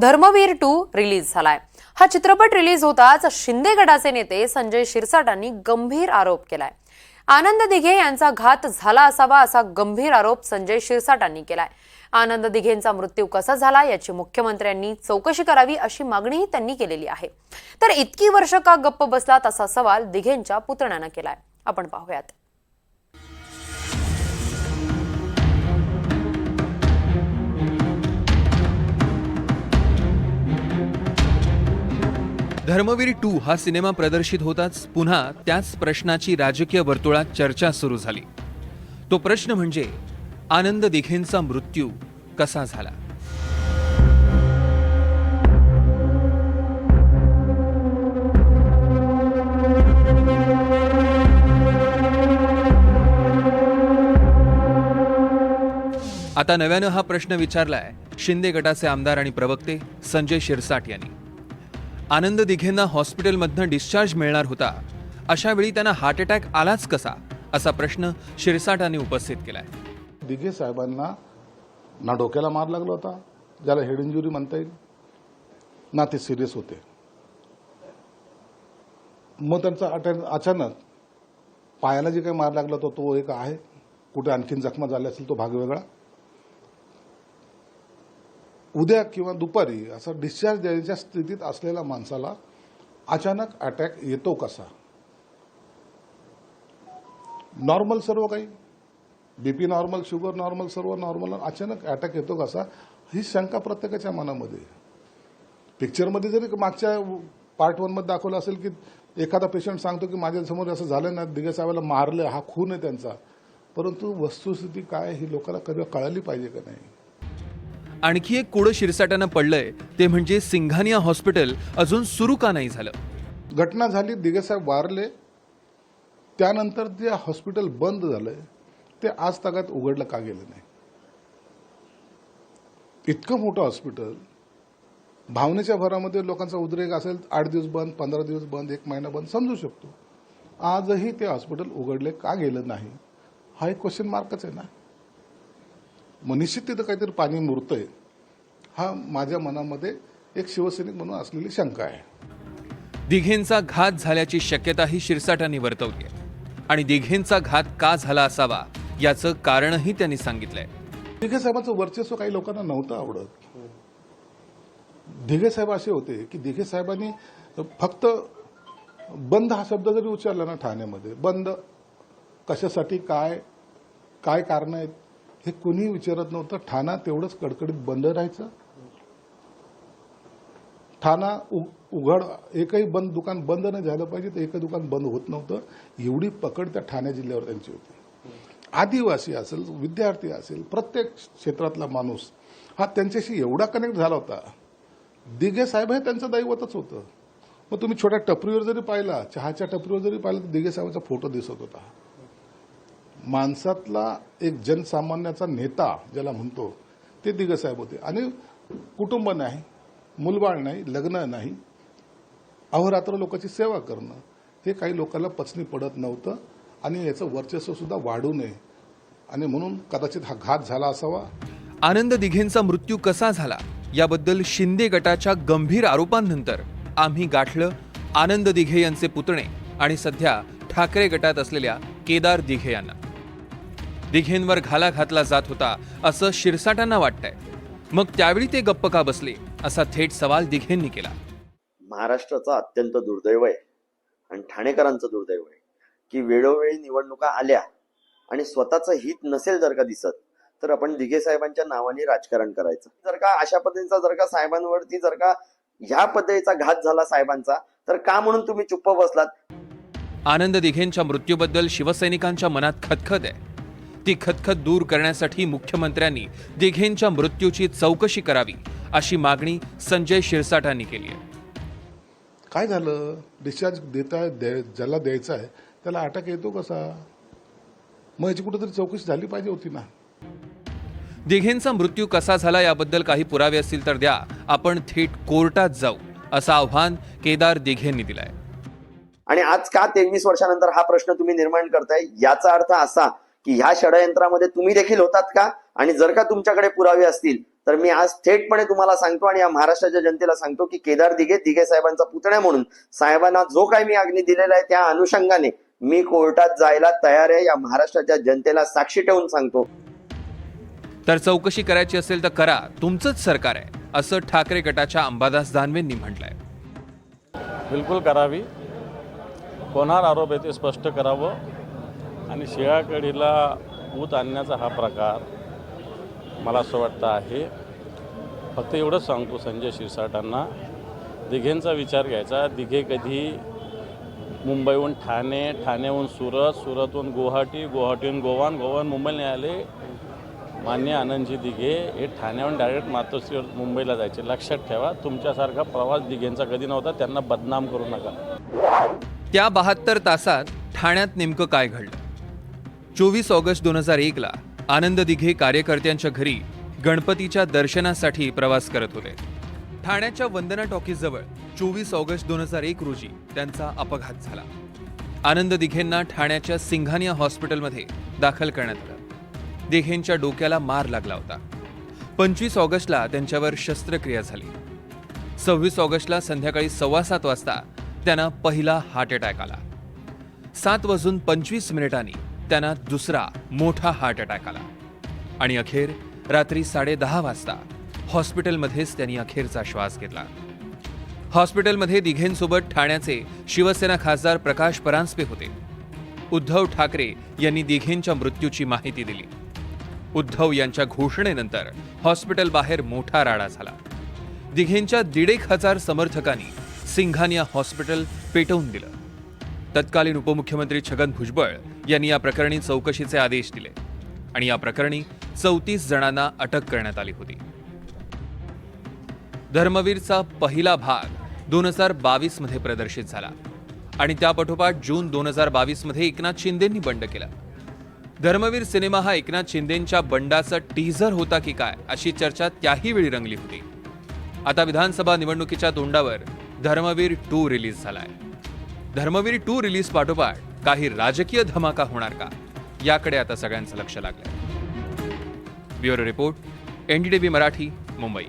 Dharmaveer to release झालाय. हा चित्रपट रिलीज होताच शिंदे गटाचे नेते संजय शिरसाटांनी गंभीर आरोप केलाय. आनंद दिघे यांचा घात झाला असावा असा गंभीर आरोप संजय शिरसाटांनी केलाय. आनंद दिघेंचा मृत्यू कसा झाला याची मुख्यमंत्र्यांनी चौकशी करावी अशी मागणीही त्यांनी केलेली आहे. तर इतकी वर्ष का गप्प बसलात असा सवाल दिघेंच्या पुतण्यानं केलाय. आपण पाहूयात. धर्मवीर टू हा सिनेमा प्रदर्शित होताच. पुन्हा त्याच प्रश्नाची राजकीय वर्तुळात चर्चा सुरू झाली. तो प्रश्न म्हणजे आनंद दिघेंचा मृत्यू कसा झाला? आता नव्यानं हा प्रश्न विचारलाय शिंदे गटाचे आमदार आणि प्रवक्ते संजय शिरसाट यांनी. आनंद दिघेंना हॉस्पिटलमधनं डिस्चार्ज मिळणार होता. अशा वेळी त्यांना हार्ट अटॅक आलाच कसा? असा प्रश्न शिरसाटाने उपस्थित केलाय. दिघे साहेबांना ना डोक्याला मार लागला होता ज्याला हेड इंजुरी म्हणता येईल. ना ते सिरियस होते. मग त्यांचा अटॅक अचानक पायाला जे काही मार लागला होता तो एक आहे. कुठे आणखीन जखमा झाल्या असेल तो भाग वेगळा. उद्या किंवा दुपारी असा डिस्चार्ज द्यायच्या स्थितीत असलेल्या माणसाला अचानक अटॅक येतो कसा? नॉर्मल सर्व काही. बीपी नॉर्मल शुगर नॉर्मल सर्व नॉर्मल अचानक अटॅक येतो कसा? ही शंका प्रत्येकाच्या मनामध्ये पिक्चरमध्ये जरी मागच्या पार्ट वनमध्ये दाखवलं असेल की एखादा पेशंट सांगतो की माझ्यासमोर असं झालं ना दिगे साहेबाला मारलं हा खून आहे त्यांचा. परंतु वस्तुस्थिती काय ही लोकांना कधी कळाली पाहिजे का नाही? आणखी एक कुडं शिरसाट्यानं पडलंय ते म्हणजे सिंघानिया हॉस्पिटल अजून सुरू का नाही झालं? घटना झाली दिगेसाहेब वारले. त्यानंतर जे हॉस्पिटल बंद झालंय. ते आज तागात उघडलं का गेलं नाही. इतकं मोठं हॉस्पिटल. भावनेच्या भरामध्ये लोकांचा उद्रेक असेल आठ दिवस बंद पंधरा दिवस बंद एक महिना बंद समजू शकतो. आजही ते हॉस्पिटल उघडले का गेलं नाही हा एक क्वेश्चन मार्कच आहे ना. मग निश्चित तिथं काहीतरी पाणी मुरतंय हा माझ्या मनामध्ये एक शिवसैनिक म्हणून असलेली शंका आहे. दिघेंचा घात झाल्याची शक्यताही शिरसाटांनी वर्तवली आहे. आणि दिघेंचा घात का झाला असावा याचं कारणही त्यांनी सांगितलंय. दिघे साहेबांचं वर्चस्व काही लोकांना नव्हतं आवडत. दिघे साहेब असे होते की दिघे साहेबांनी फक्त बंद हा शब्द जरी उच्चारला ना ठाण्यामध्ये बंद कशासाठी काय काय कारण आहेत हे कोणीही विचारत नव्हतं. ठाणा तेवढंच कडकडीत बंद राहायचं. ठाणा उघड एकही बंद दुकान बंद नाही झालं पाहिजे तर एकही दुकान बंद होत नव्हतं. एवढी पकड त्या ठाणे जिल्ह्यावर त्यांची होती. आदिवासी असेल विद्यार्थी असेल प्रत्येक क्षेत्रातला माणूस हा त्यांच्याशी एवढा कनेक्ट झाला होता. दिघे साहेब हे त्यांचं दैवतच होतं. मग तुम्ही छोट्या टपरीवर जरी पाहिला चहाच्या टपरीवर जरी पाहिलं तर दिघे साहेबांचा फोटो दिसत होता. माणसातला एक जनसामान्याचा नेता ज्याला म्हणतो ते दिगसाहेब साहेब होते. आणि कुटुंब नाही मुलबाळ नाही लग्न नाही अहोरात्र लोकांची सेवा करणं हे काही लोकांना पचनी पडत नव्हतं आणि याचं वर्चस्व सुद्धा वाढू नये. आणि म्हणून कदाचित हा घात झाला असावा. आनंद दिघेंचा मृत्यू कसा झाला याबद्दल शिंदे गटाच्या गंभीर आरोपांनंतर आम्ही गाठलं आनंद दिघे यांचे पुतणे. आणि सध्या ठाकरे गटात असलेल्या केदार दिघे यांना. दिघेंवर घाला घातला जात होता असं शिरसाटांना वाटतंय. मग त्यावेळी ते गप्प का बसले असा थेट सवाल दिघेंनी केला. महाराष्ट्राचं अत्यंत दुर्दैव आहे आणि ठाणेकरांचं दुर्दैव आहे की वेळोवेळी निवडणुका आल्या आणि स्वतःचं हित नसेल जर का दिसत तर आपण दिघे साहेबांच्या नावाने राजकारण करायचं. जर का अशा पद्धतीचा जर का साहेबांवरती जर का ह्या पद्धतीचा घात झाला साहेबांचा तर का म्हणून तुम्ही चुप्प बसलात? आनंद दिघेंच्या मृत्यूबद्दल शिवसैनिकांच्या मनात खतखत आहे. ती खतखत दूर करण्यासाठी मुख्यमंत्र्यांनी दिघेंच्या मृत्यूची चौकशी करावी अशी मागणी संजय शिरसाटांनी केली आहे. काय झालं? डिस्चार्ज देता द्या- ज्याला द्यायचा आहे त्याला अटॅक येतो कसा? मग याची कुठेतरी चौकशी झाली पाहिजे होती ना. दिघेंचा मृत्यू कसा झाला याबद्दल काही पुरावे असतील तर द्या. आपण थेट कोर्टात जाऊ असं आव्हान केदार दिघेंनी दिलंय. आणि आज का तेवीस वर्षानंतर हा प्रश्न तुम्ही निर्माण करताय? याचा अर्थ असा की ह्या षडयंत्रामध्ये तुम्ही देखील होतात का? आणि जर का तुमच्याकडे पुरावे असतील तर मी आज थेटपणे तुम्हाला सांगतो आणि या महाराष्ट्राच्या जनतेला सांगतो की केदार दिघे दिघे साहेबांचा पुतण्या म्हणून साहेबांना जो काही मी आग्नी दिलेला आहे त्या अनुषंगाने मी कोर्टात जायला तयार आहे. या महाराष्ट्राच्या जनतेला साक्षी ठेवून सांगतो. तर चौकशी करायची असेल तर करा. तुमचंच सरकार आहे असं ठाकरे गटाच्या अंबादास दानवेंनी म्हटलंय. बिलकुल करावी. कोणावर आरोप आहे ते स्पष्ट करावं. आणि शिळाकडीला ऊत आणण्याचा हा प्रकार मला असं वाटतं आहे. फक्त एवढंच सांगतो संजय शिरसाटांना. दिघेंचा विचार घ्यायचा. दिघे कधी मुंबईहून ठाणे ठाण्याहून सुरत सुरतहून गुवाहाटी गुवाहाटीहून गोवान गोवान मुंबईला आले मान्य आनंदजी दिघे हे ठाण्याहून डायरेक्ट मातोश्रीवर मुंबईला जायचे. लक्षात ठेवा तुमच्यासारखा प्रवास दिघेंचा कधी नव्हता. त्यांना बदनाम करू नका. त्या बहात्तर तासात ठाण्यात नेमकं काय घडलं? चोवीस ऑगस्ट दोन हजार एकला आनंद दिघे कार्यकर्त्यांच्या घरी गणपतीच्या दर्शनासाठी प्रवास करत होते. ठाण्याच्या वंदना टॉकीजवळ चोवीस ऑगस्ट दोन हजार एक रोजी त्यांचा अपघात झाला. आनंद दिघेंना ठाण्याच्या सिंघानिया हॉस्पिटलमध्ये दाखल करण्यात आलं. दिघेंच्या डोक्याला मार लागला होता. पंचवीस ऑगस्टला त्यांच्यावर शस्त्रक्रिया झाली. सव्वीस ऑगस्टला संध्याकाळी सव्वा सात वाजता त्यांना पहिला हार्ट अटॅक आला. सात वाजून पंचवीस मिनिटांनी त्यांना दुसरा मोठा हार्ट अटॅक आला. आणि अखेर रात्री साडेदहा वाजता हॉस्पिटलमध्येच त्यांनी अखेरचा श्वास घेतला. हॉस्पिटलमध्ये दिघेंसोबत ठाण्याचे शिवसेना खासदार प्रकाश परांजपे होते. उद्धव ठाकरे यांनी दिघेंच्या मृत्यूची माहिती दिली. उद्धव यांच्या घोषणेनंतर हॉस्पिटल बाहेर मोठा राडा झाला. दिघेंच्या दीडेक हजार समर्थकांनी सिंघानिया हॉस्पिटल पेटवून दिलं. तत्कालीन उपमुख्यमंत्री छगन भुजबळ यांनी या प्रकरणी चौकशीचे आदेश दिले. आणि या प्रकरणी चौतीस जणांना अटक करण्यात आली होती. धर्मवीरचा पहिला भाग दोन हजार बावीसमध्ये प्रदर्शित झाला. आणि त्यापाठोपाठ जून दोन हजार बावीसमध्ये एकनाथ शिंदेंनी बंड केला. धर्मवीर सिनेमा हा एकनाथ शिंदेंच्या बंडाचा टीझर होता की काय अशी चर्चा त्याही वेळी रंगली होती. आता विधानसभा निवडणुकीच्या तोंडावर धर्मवीर टू रिलीज झालाय. धर्मवीर टू रिलीज पाठोपाठ काही राजकीय धमाका होणार का? याकडे आता सगळ्यांचं लक्ष लागलंय. Bureau report NDTV Marathi Mumbai.